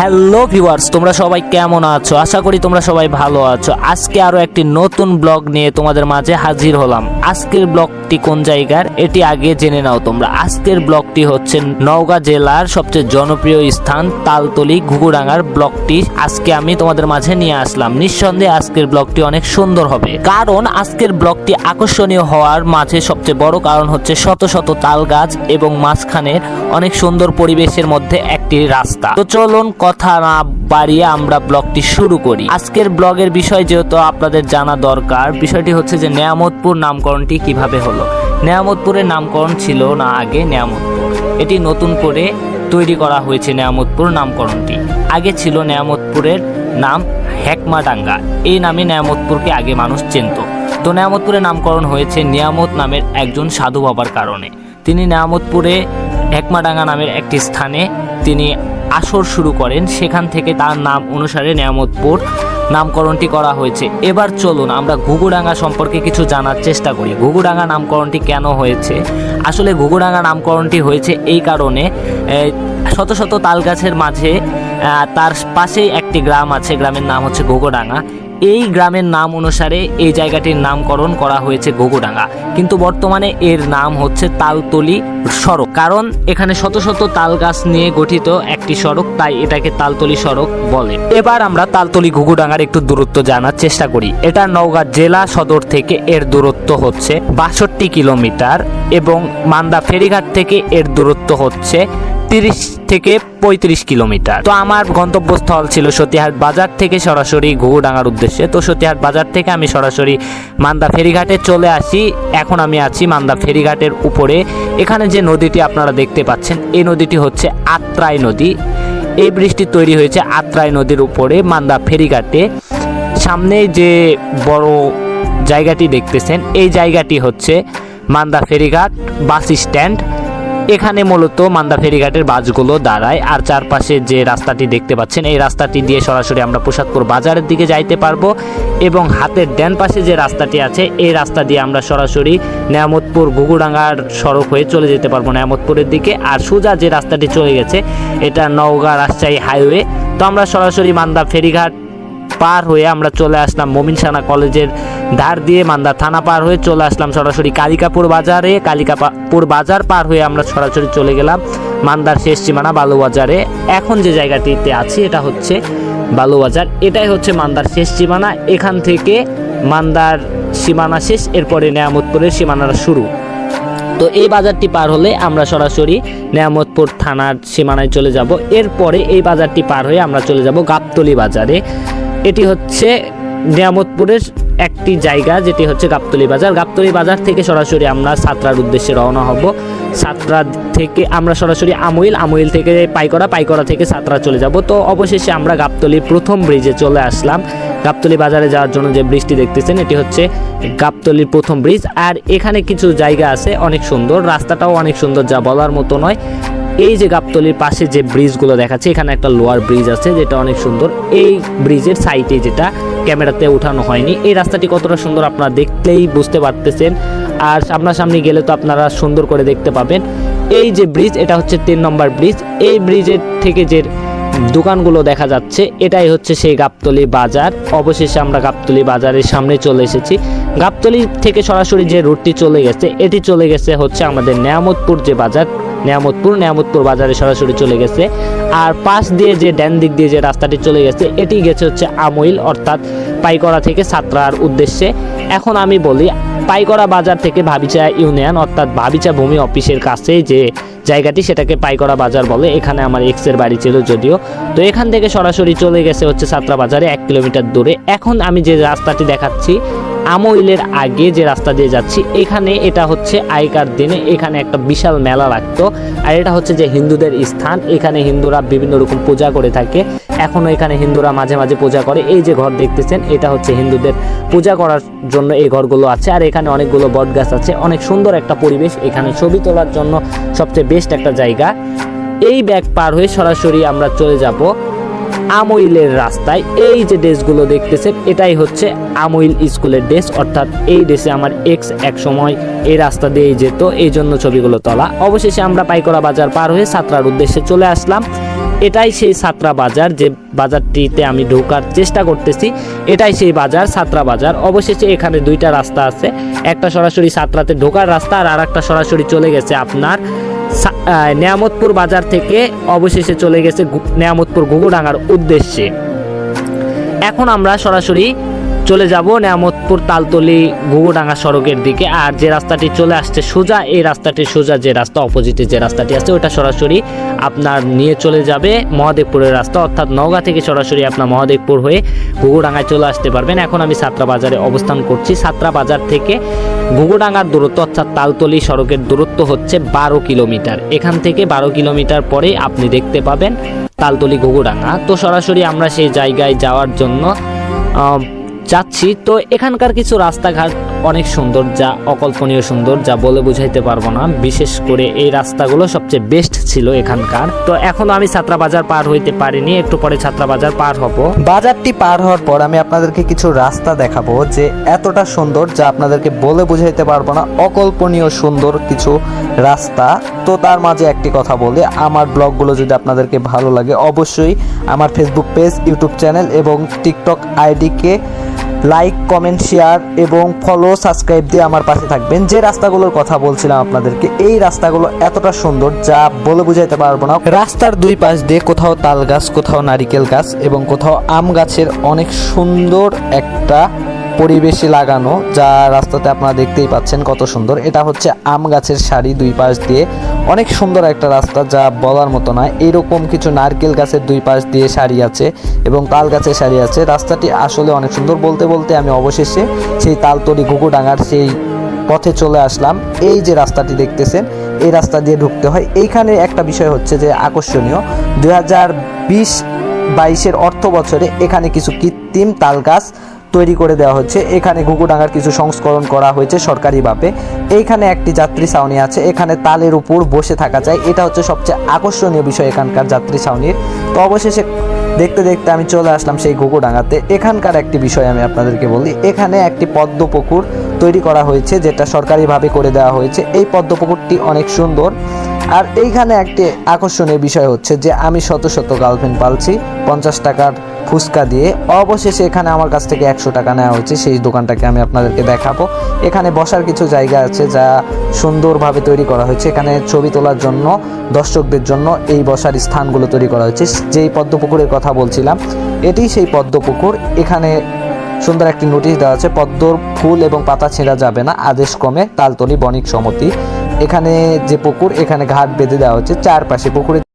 Hello viewers, তোমরা সবাই কেমন আছো? আশা করি তোমরা সবাই ভালো আছো। আজকে আরও একটি নতুন ব্লগ নিয়ে তোমাদের মাঝে হাজির হলাম। আজকের ব্লগটি কোন জায়গার, এটি আগে জেনে নাও তোমরা। আজকের ব্লগটি হচ্ছে নওগাঁ জেলার সবচেয়ে জনপ্রিয় স্থান তালতলি ঘুঘুডাঙ্গার ব্লগটি। আজকে আমি তোমাদের মাঝে নিয়ে আসলাম। নিঃসন্দেহে আজকের ব্লগটি অনেক সুন্দর হবে। কারণ আজকের ব্লগটি আকর্ষণীয় হওয়ার মাঝে সবচেয়ে বড় কারণ হচ্ছে শত শত তাল গাছ এবং মাঝখানে অনেক সুন্দর পরিবেশের মধ্যে একটি রাস্তা। তো চলুন কথা না বাড়িয়ে আমরা ব্লগটি শুরু করি। আজকের ব্লগের বিষয় যেহেতু আপনাদের জানা দরকার, বিষয়টি হচ্ছে যে নেয়ামতপুর নামকরণটি কীভাবে হলো। নেয়ামতপুরের নামকরণ ছিল না আগে নেয়ামতপুর। এটি নতুন করে তৈরি করা হয়েছে নেয়ামতপুর নামকরণটি। আগে ছিল নেয়ামতপুরের নাম হেকমাডাঙ্গা। এই নামে নেয়ামতপুরকে আগে মানুষ চিনত। তো নেয়ামতপুরের নামকরণ হয়েছে নিয়ামত নামের একজন সাধু বাবার কারণে। তিনি নেয়ামতপুরে হেকমাডাঙ্গা নামের একটি স্থানে তিনি আসর শুরু করেন। সেখান থেকে তার নাম অনুসারে নেয়ামতপুর নামকরণটি করা হয়েছে। এবার চলুন আমরা ঘুঘুডাঙ্গা সম্পর্কে কিছু জানার চেষ্টা করি। ঘুঘুডাঙ্গা নামকরণটি কেন হয়েছে? আসলে ঘুঘুডাঙ্গা নামকরণটি হয়েছে এই কারণে শত শত তাল গাছের মাঝে তার পাশেই একটি গ্রাম আছে। গ্রামের নাম হচ্ছে ঘুঘুডাঙ্গা। এই গ্রামের নাম অনুসারে এই জায়গাটির নামকরণ করা হয়েছে ঘুঘুডাঙ্গা। কিন্তু বর্তমানে এর নাম হচ্ছে তালতলি সড়ক। কারণ এখানে শত শত তাল গাছ নিয়ে গঠিত একটি সড়ক, তাই এটাকে তালতলি সড়ক বলে। এবার আমরা তালতলি ঘুঘুডাঙ্গার একটু দূরত্ব জানার চেষ্টা করি। এটা নওগাঁ জেলা সদর থেকে এর দূরত্ব হচ্ছে বাষট্টি কিলোমিটার এবং মান্দা ফেরিঘাট থেকে এর দূরত্ব হচ্ছে তিরিশ থেকে পঁয়ত্রিশ কিলোমিটার। তো আমার গন্তব্যস্থল ছিল সতীহাট বাজার থেকে সরাসরি ঘুঘুডাঙ্গার উদ্দেশ্যে। তো সতীহাট বাজার থেকে আমি সরাসরি মান্দা ফেরিঘাটে চলে আসি। এখন আমি আছি মান্দা ফেরিঘাটের উপরে। এখানে যে নদীটি আপনারা দেখতে পাচ্ছেন, এই নদীটি হচ্ছে আত্রাই নদী। এই বৃষ্টি তৈরি হয়েছে আত্রাই নদীর উপরে, মান্দা ফেরিঘাটে। সামনে যে বড় জায়গাটি দেখতেছেন, এই জায়গাটি হচ্ছে মান্দা ফেরিঘাট বাস স্ট্যান্ড। এখানে মূলত মান্দা ফেরিঘাটের বাসগুলো দাঁড়ায়, আর চারপাশে যে রাস্তাটি দেখতে পাচ্ছেন, এই রাস্তাটি দিয়ে সরাসরি আমরা প্রসাদপুর বাজারের দিকে যাইতে পারব, এবং হাতের ড্যান পাশে যে রাস্তাটি আছে, এই রাস্তা দিয়ে আমরা সরাসরি নেয়ামতপুর ঘুঘুডাঙ্গার সড়ক হয়ে চলে যেতে পারব নেয়ামতপুরের দিকে। আর সোজা যে রাস্তাটি চলে গেছে, এটা নওগাঁ রাজশাহী হাইওয়ে। তো আমরা সরাসরি মান্দা ফেরিঘাট পার হয়ে আমরা চলে আসলাম মমিনসানা কলেজের ধার দিয়ে মান্দা থানা পার হয়ে চলে আসলাম সরাসরি কালিকাপুর বাজারে। কালিকাপুর বাজার পার হয়ে আমরা সরাসরি চলে গেলাম মান্দার শেষ সীমানা বালুবাজারে। এখন যে জায়গাটিতে আছি, এটা হচ্ছে বালুবাজার। এটাই হচ্ছে মান্দার শেষ সীমানা। এখান থেকে মান্দার সীমানা শেষ, এরপরে নেয়ামতপুরের সীমানাটা শুরু। তো এই বাজারটি পার হলে আমরা সরাসরি নেয়ামতপুর থানার সীমানায় চলে যাব। এরপরে এই বাজারটি পার হয়ে আমরা চলে যাব গাবতলি বাজারে। এটি হচ্ছে নিয়ামতপুরের একটি জায়গা, যেটি হচ্ছে গাবতলি বাজার। গাবতলি বাজার থেকে সরাসরি আমরা সাতরার উদ্দেশ্যে রওনা হব। সাতরা থেকে আমরা সরাসরি আমুইল আমুইল থেকে পাইকরা পাইকরা থেকে সাতরা চলে যাব। তো অবশেষে আমরা গাবতলির প্রথম ব্রিজে চলে আসলাম। গাবতলি বাজারে যাওয়ার জন্য যে ব্রিজটি দেখতেছেন, এটি হচ্ছে গাবতলির প্রথম ব্রিজ আর এখানে কিছু জায়গা আছে, অনেক সুন্দর। রাস্তাটাও অনেক সুন্দর, যা বলার মতো নয়। এই যে গাবতলির পাশে যে ব্রিজগুলো দেখাচ্ছে, এখানে একটা লোয়ার ব্রিজ আছে, যেটা অনেক সুন্দর। এই ব্রিজের সাইডে যেটা ক্যামেরাতে ওঠানো হয়নি। এই রাস্তাটি কতটা সুন্দর আপনারা দেখলেই বুঝতে পারতেছেন। আর সামনাসামনি গেলে তো আপনারা সুন্দর করে দেখতে পাবেন। এই যে ব্রিজ, এটা হচ্ছে তিন নম্বর ব্রিজ। এই ব্রিজের থেকে যে দোকানগুলো দেখা যাচ্ছে, এটাই হচ্ছে সেই গাবতলি বাজার। অবশেষে আমরা গাবতলি বাজারের সামনে চলে এসেছি। গাবতলি থেকে সরাসরি যে রুটটি চলে গেছে, এটি চলে গেছে হচ্ছে আমাদের নেয়ামতপুর যে বাজার। নেয়ামতপুর নেয়ামতপুর বাজারে সরাসরি চলে গেছে। আর পাশ দিয়ে যে ড্যান দিক দিয়ে যে রাস্তাটি চলে গেছে, এটি গেছে হচ্ছে আমইল, অর্থাৎ পাইকরা থেকে ছাত্রার উদ্দেশ্যে। এখন আমি বলি, পাইকড়া বাজার থেকে ভাবিচা ইউনিয়ন, অর্থাৎ ভাবিচা ভূমি অফিসের কাছে যে জায়গাটি, সেটাকে পাইকড়া বাজার বলে। এখানে আমার এক্সের বাড়ি ছিল যদিও। তো এখান থেকে সরাসরি চলে গেছে হচ্ছে সাতরা বাজারে, এক কিলোমিটার দূরে। এখন আমি যে রাস্তাটি দেখাচ্ছি আমইলের আগে যে রাস্তা দিয়ে যাচ্ছি, এখানে এটা হচ্ছে আগেকার দিনে এখানে একটা বিশাল মেলা লাগতো। আর এটা হচ্ছে যে হিন্দুদের স্থান, এখানে হিন্দুরা বিভিন্ন রকম পূজা করে থাকে। এখনও এখানে হিন্দুরা মাঝে মাঝে পূজা করে। এই যে ঘর দেখতেছেন, এটা হচ্ছে হিন্দুদের পূজা করার জন্য এই ঘরগুলো আছে। আর এখানে অনেকগুলো বট গাছ আছে। অনেক সুন্দর একটা পরিবেশ এখানে ছবি তোলার জন্য সবচেয়ে বেস্ট একটা জায়গা। এই ব্যাগ পার হয়ে সরাসরি আমরা চলে যাব। আমইলের রাস্তায় এই যে ড্রেসগুলো দেখতেছেন এটাই হচ্ছে আমইল স্কুলের ড্রেস। অর্থাৎ এই ড্রেসে আমার এক্স এক সময় এই রাস্তা দিয়েই যেত, এই জন্য ছবিগুলো তোলা। অবশেষে আমরা পাইকরা বাজার পার হয়ে সাতরার উদ্দেশ্যে চলে আসলাম। এটাই সেই সাতরা বাজার, যে বাজারটিতে আমি ঢোকার চেষ্টা করতেছি, এটাই সেই বাজার, সাতরা বাজার। অবশেষে এখানে দুইটা রাস্তা আছে। একটা সরাসরি সাতরাতে ঢোকার রাস্তা, আর আরেকটা সরাসরি চলে গেছে আপনার নেয়ামতপুর বাজার থেকে অবশেষে চলে গেছে নিয়ামতপুর ঘুঘুডাঙ্গার উদ্দেশ্যে। এখন আমরা সরাসরি চলে যাব নেয়ামতপুর তালতলি ঘুঘুডাঙ্গা সড়কের দিকে। আর যে রাস্তাটি চলে আসছে সোজা, এই রাস্তাটি সোজা যে রাস্তা অপোজিটে যে রাস্তাটি আছে, ওটা সরাসরি আপনার নিয়ে চলে যাবে মহাদেবপুরের রাস্তা। অর্থাৎ নওগাঁ থেকে সরাসরি আপনার মহাদেবপুর হয়ে ঘুঘুডাঙ্গায় চলে আসতে পারবেন। এখন আমি সাতরা বাজারে অবস্থান করছি। সাতরা বাজার থেকে ঘুঘুডাঙ্গার দূরত্ব, অর্থাৎ তালতলি সড়কের দূরত্ব হচ্ছে বারো কিলোমিটার। এখান থেকে বারো কিলোমিটার পরে আপনি দেখতে পাবেন তালতলি ঘুঘুডাঙ্গা। তো সরাসরি আমরা সেই জায়গায় যাওয়ার জন্য যাচ্ছি, তো এখানকার কিছু রাস্তাঘাট অনেক সুন্দর, যা অকল্পনীয় সুন্দর, যা বলে বুঝাইতে পারব না। বিশেষ করে এই রাস্তাগুলো সবচেয়ে বেস্ট ছিল এখানকার। তো এখনও আমি ছাত্রা বাজার পার হইতে পারিনি, একটু পরে ছাত্রা বাজার পার হব। বাজারটি পার হওয়ার পর আমি আপনাদেরকে কিছু রাস্তা দেখাবো, যে এতটা সুন্দর, যা আপনাদেরকে বলে বুঝাইতে পারব না, অকল্পনীয় সুন্দর কিছু রাস্তা। তো তার মাঝে একটি কথা বলি, আমার ব্লগগুলো যদি আপনাদেরকে ভালো লাগে, অবশ্যই আমার ফেসবুক পেজ ইউটিউব চ্যানেল এবং টিকটক আইডিকে লাইক কমেন্ট শেয়ার এবং ফলো সাবস্ক্রাইব দিয়ে আমার পাশে থাকবেন। যে রাস্তাগুলোর কথা বলছিলাম আপনাদেরকে, এই রাস্তাগুলো এতটা সুন্দর যা বলে বুঝাইতে পারব না। রাস্তার দুই পাশ দিয়ে কোথাও তাল গাছ, কোথাও নারিকেল গাছ এবং কোথাও আম গাছের অনেক সুন্দর একটা পরিবেশে লাগানো, যা রাস্তাতে আপনারা দেখতেই পাচ্ছেন কত সুন্দর। এটা হচ্ছে আম গাছের সারি দুই পাশ দিয়ে। অনেক সুন্দর একটা রাস্তা, যা বলার মতো নয় এরকম কিছু নারকেল গাছের দুই পাশ দিয়ে সারি আছে এবং তাল গাছের সারি আছে। রাস্তাটি আসলে অনেক সুন্দর। বলতে বলতে আমি অবশেষে সেই তালতলি ঘুঘুডাঙ্গার সেই পথে চলে আসলাম। এই যে রাস্তাটি দেখতেছেন, এই রাস্তা দিয়ে ঢুকতে হয়। এইখানে একটা বিষয় হচ্ছে যে আকর্ষণীয়, দুই হাজার বিশ বাইশের অর্থ বছরে এখানে কিছু কৃত্রিম তাল গাছ তৈরি করে দেওয়া হচ্ছে। এখানে ঘুঘুডাঙ্গার কিছু সংস্করণ করা হয়েছে সরকারিভাবে এইখানে একটি যাত্রী ছাউনি আছে, এখানে তালের উপর বসে থাকা যায়। এটা হচ্ছে সবচেয়ে আকর্ষণীয় বিষয় এখানকার যাত্রী ছাউনির। তো অবশেষে দেখতে দেখতে আমি চলে আসলাম সেই ঘুঘুডাঙ্গাতে। এখানকার একটি বিষয় আমি আপনাদেরকে বলি। এখানে একটি পদ্ম পুকুর তৈরি করা হয়েছে, যেটা সরকারিভাবে করে দেওয়া হয়েছে। এই পদ্ম পুকুরটি অনেক সুন্দর। আর এইখানে একটি আকর্ষণীয় বিষয় হচ্ছে যে আমি শত শত গার্লফ্রেন্ড পালছি, পঞ্চাশ টাকার ফুচকা দিয়ে। অবশেষে এখানে আমার কাছ থেকে একশো টাকা নেওয়া হয়েছে, সেই দোকানটাকে আমি আপনাদেরকে দেখাবো। এখানে বসার কিছু জায়গা আছে যা সুন্দরভাবে তৈরি করা হয়েছে। এখানে ছবি তোলার জন্য, দর্শকদের জন্য এই বসার স্থানগুলো তৈরি করা হয়েছে। যেই পদ্মপুকুরের কথা বলছিলাম, এটি সেই পদ্মপুকুর। এখানে সুন্দর একটি নোটিশ দেওয়া আছে, পদ্মর ফুল এবং পাতা ছেঁড়া যাবে না, আদেশ ক্রমে তালতলি বণিক সমিতি এখানে যে পুকুর এখানে ঘাট বেঁধে দেওয়া হচ্ছে চারপাশে পুকুরের